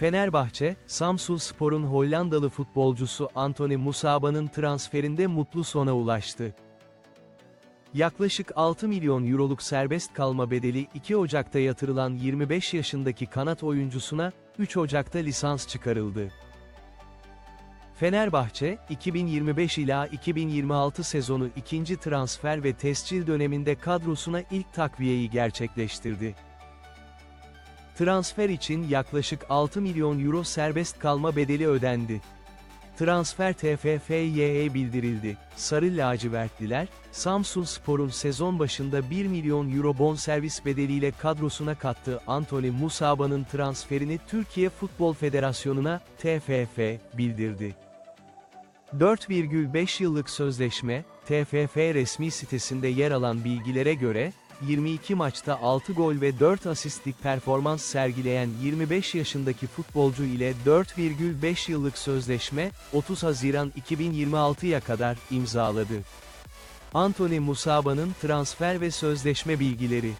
Fenerbahçe, Samsunspor'un Hollandalı futbolcusu Anthony Musaba'nın transferinde mutlu sona ulaştı. Yaklaşık 6 milyon euroluk serbest kalma bedeli 2 Ocak'ta yatırılan 25 yaşındaki kanat oyuncusuna, 3 Ocak'ta lisans çıkarıldı. Fenerbahçe, 2025 ila 2026 sezonu ikinci transfer ve tescil döneminde kadrosuna ilk takviyeyi gerçekleştirdi. Transfer için yaklaşık 6 milyon euro serbest kalma bedeli ödendi. Transfer TFF'ye bildirildi. Sarı lacivertliler, Samsun Spor'un sezon başında 1 milyon euro bonservis bedeliyle kadrosuna kattığı Anthony Musaba'nın transferini Türkiye Futbol Federasyonu'na, TFF, bildirdi. 4,5 yıllık sözleşme, TFF resmi sitesinde yer alan bilgilere göre, 22 maçta 6 gol ve 4 asistlik performans sergileyen 25 yaşındaki futbolcu ile 4,5 yıllık sözleşme, 30 Haziran 2026'ya kadar imzaladı. Anthony Musaba'nın transfer ve sözleşme bilgileri